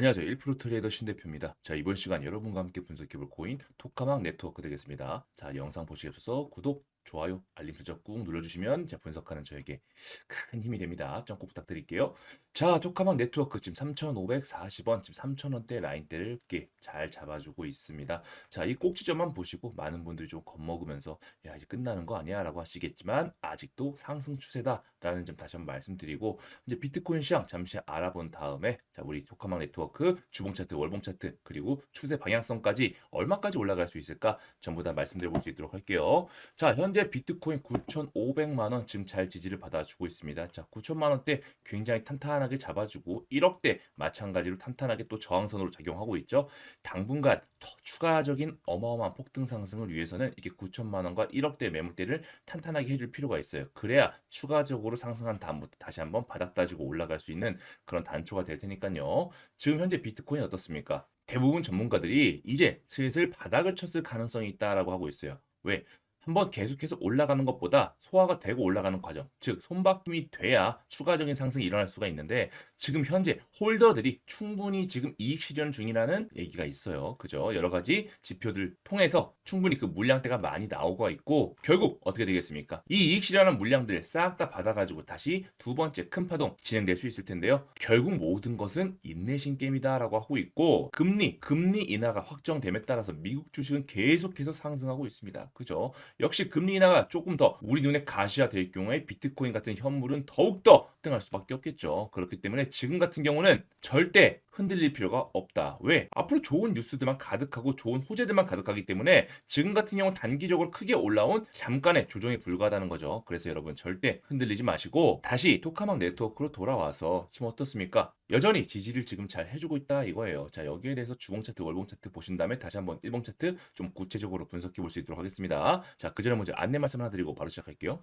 안녕하세요. 1프로 트레이더 신대표입니다. 자, 이번 시간 여러분과 함께 분석해볼 코인 토카막 네트워크 되겠습니다. 자, 영상 보시기 앞서서 구독, 좋아요, 알림 설정 꾹 눌러주시면 자, 분석하는 저에게 큰 힘이 됩니다. 좀꼭 부탁드릴게요. 자, 토카막 네트워크 지금 3,540원, 지금 3,000원대 라인대를 꽤 잘 잡아주고 있습니다. 자, 이 꼭지점만 보시고 많은 분들이 좀 겁먹으면서 야, 이제 끝나는 거 아니야? 라고 하시겠지만 아직도 상승 추세다라는 점 다시 한번 말씀드리고 이제 비트코인 시장 잠시 알아본 다음에 자, 우리 토카막 네트워크 주봉 차트, 월봉 차트 그리고 추세 방향성까지 얼마까지 올라갈 수 있을까 전부 다 말씀드려 볼 수 있도록 할게요. 자, 현재 비트코인 9,500만 원 지금 잘 지지를 받아주고 있습니다. 자, 9천만 원대 굉장히 탄탄하게 잡아주고 1억대 마찬가지로 탄탄하게 또 저항선으로 작용하고 있죠. 당분간 더 추가적인 어마어마한 폭등 상승을 위해서는 이게 9천만 원과 1억대 매물대를 탄탄하게 해줄 필요가 있어요. 그래야 추가적으로 상승한 다음부터 다시 한번 바닥 따지고 올라갈 수 있는 그런 단초가 될 테니까요. 지금 현재 비트코인 어떻습니까? 대부분 전문가들이 이제 슬슬 바닥을 쳤을 가능성이 있다라고 하고 있어요. 왜? 한번 계속해서 올라가는 것보다 소화가 되고 올라가는 과정, 즉 손바뀜이 돼야 추가적인 상승이 일어날 수가 있는데 지금 현재 홀더들이 충분히 지금 이익 실현 중이라는 얘기가 있어요. 그죠? 여러 가지 지표들 통해서 충분히 그 물량대가 많이 나오고 있고 결국 어떻게 되겠습니까? 이 이익 실현한 물량들 싹 다 받아가지고 다시 두 번째 큰 파동 진행될 수 있을 텐데요. 결국 모든 것은 인내심 게임이다라고 하고 있고 금리, 금리 인하가 확정됨에 따라서 미국 주식은 계속해서 상승하고 있습니다. 그죠? 역시 금리 인하가 조금 더 우리 눈에 가시화될 경우에 비트코인 같은 현물은 더욱 더 등할 수밖에 없겠죠. 그렇기 때문에 지금 같은 경우는 절대 흔들릴 필요가 없다. 왜? 앞으로 좋은 뉴스들만 가득하고 좋은 호재들만 가득하기 때문에 지금 같은 경우 단기적으로 크게 올라온 잠깐의 조정이 불가하다는 거죠. 그래서 여러분 절대 흔들리지 마시고 다시 토카막 네트워크로 돌아와서 지금 어떻습니까? 여전히 지지를 지금 잘 해주고 있다 이거예요. 자 여기에 대해서 주봉 차트, 월봉 차트 보신 다음에 다시 한번 일봉 차트 좀 구체적으로 분석해 볼 수 있도록 하겠습니다. 자 그 전에 먼저 안내 말씀 하나 드리고 바로 시작할게요.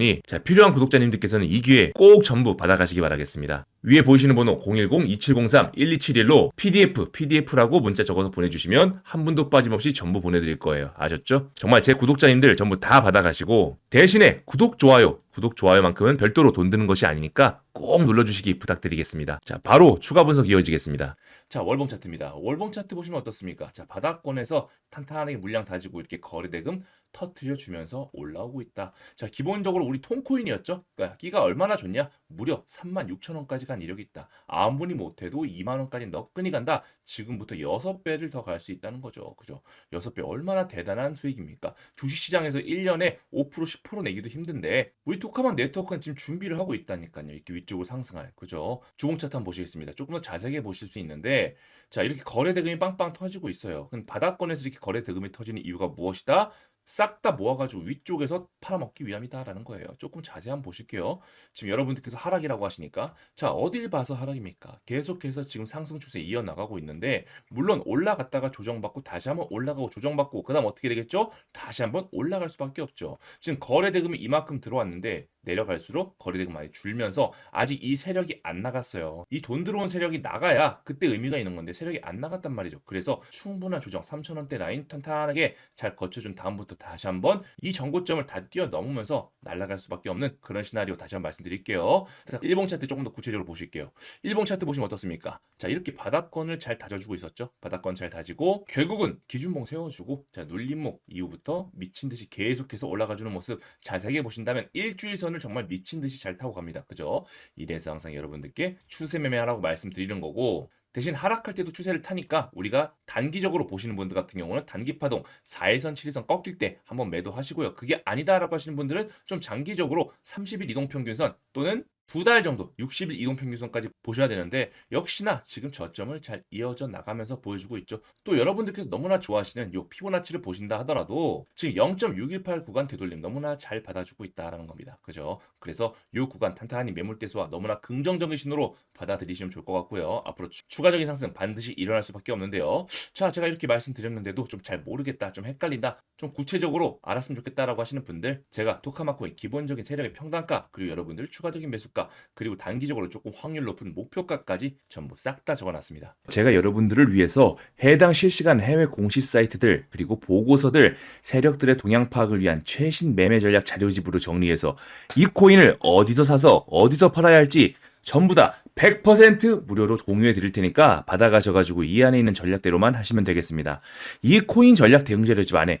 니 자, 필요한 구독자님들께서는 이 기회 꼭 전부 받아가시기 바라겠습니다. 위에 보이시는 번호 010-2703-1271로 PDF, PDF라고 문자 적어서 보내주시면 한 분도 빠짐없이 전부 보내드릴 거예요. 아셨죠? 정말 제 구독자님들 전부 다 받아가시고 대신에 구독, 좋아요, 구독, 좋아요만큼은 별도로 돈 드는 것이 아니니까 꼭 눌러주시기 부탁드리겠습니다. 자, 바로 추가 분석 이어지겠습니다. 자, 월봉 차트입니다. 월봉 차트 보시면 어떻습니까? 자, 바닥권에서 탄탄하게 물량 다지고 이렇게 거래대금 터트려 주면서 올라오고 있다. 자, 기본적으로 우리 통코인이었죠? 그러니까 끼가 얼마나 좋냐? 무려 36,000원까지 간 이력이 있다. 아무리 못해도 2만 원까지 너끈히 간다. 지금부터 6배를 더 갈 수 있다는 거죠. 그죠? 6배 얼마나 대단한 수익입니까? 주식시장에서 1년에 5% 10% 내기도 힘든데 우리 토카만 네트워크는 지금 준비를 하고 있다니까요. 이렇게 위쪽으로 상승할. 그죠? 주봉 차트 한번 보시겠습니다. 조금 더 자세하게 보실 수 있는데 자, 이렇게 거래 대금이 빵빵 터지고 있어요. 그럼 바닥권에서 이렇게 거래 대금이 터지는 이유가 무엇이다? 싹 다 모아가지고 위쪽에서 팔아먹기 위함이다라는 거예요. 조금 자세히 한번 보실게요. 지금 여러분들께서 하락이라고 하시니까 자 어딜 봐서 하락입니까? 계속해서 지금 상승 추세 이어나가고 있는데 물론 올라갔다가 조정받고 다시 한번 올라가고 조정받고 그 다음 어떻게 되겠죠? 다시 한번 올라갈 수밖에 없죠. 지금 거래 대금이 이만큼 들어왔는데 내려갈수록 거래대금 많이 줄면서 아직 이 세력이 안 나갔어요. 이 돈 들어온 세력이 나가야 그때 의미가 있는 건데 세력이 안 나갔단 말이죠. 그래서 충분한 조정 3천원대 라인 탄탄하게 잘 거쳐준 다음부터 다시 한번 이 정고점을 다 뛰어넘으면서 날아갈 수밖에 없는 그런 시나리오 다시 한번 말씀드릴게요. 자, 일봉 차트 조금 더 구체적으로 보실게요. 일봉 차트 보시면 어떻습니까? 자 이렇게 바닥권을 잘 다져주고 있었죠. 바닥권 잘 다지고 결국은 기준봉 세워주고 자 눌림목 이후부터 미친 듯이 계속해서 올라가주는 모습 자세하게 보신다면 일주일 선 선을 정말 미친 듯이 잘 타고 갑니다. 그죠? 이래서 항상 여러분들께 추세 매매하라고 말씀드리는 거고 대신 하락할 때도 추세를 타니까 우리가 단기적으로 보시는 분들 같은 경우는 단기 파동 4일선, 7일선 꺾일 때 한번 매도하시고요. 그게 아니다라고 하시는 분들은 좀 장기적으로 30일 이동 평균선 또는 두 달 정도 60일 이동평균선까지 보셔야 되는데 역시나 지금 저점을 잘 이어져 나가면서 보여주고 있죠. 또 여러분들께서 너무나 좋아하시는 이 피보나치를 보신다 하더라도 지금 0.618 구간 되돌림 너무나 잘 받아주고 있다라는 겁니다. 그죠? 그래서 이 구간 탄탄히 매물대수와 너무나 긍정적인 신호로 받아들이시면 좋을 것 같고요. 앞으로 추, 가적인 상승 반드시 일어날 수밖에 없는데요. 자, 제가 이렇게 말씀드렸는데도 좀 잘 모르겠다, 좀 헷갈린다, 좀 구체적으로 알았으면 좋겠다라고 하시는 분들 제가 토카마코의 기본적인 세력의 평단가 그리고 여러분들 추가적인 매수가 목표가 그리고 단기적으로 조금 확률 높은 목표가까지 전부 싹 다 적어놨습니다. 제가 여러분들을 위해서 해당 실시간 해외 공시 사이트들 그리고 보고서들 세력들의 동향 파악을 위한 최신 매매 전략 자료집으로 정리해서 이 코인을 어디서 사서 어디서 팔아야 할지 전부 다 100% 무료로 공유해 드릴 테니까 받아가셔가지고 이 안에 있는 전략대로만 하시면 되겠습니다. 이 코인 전략 대응 자료집 안에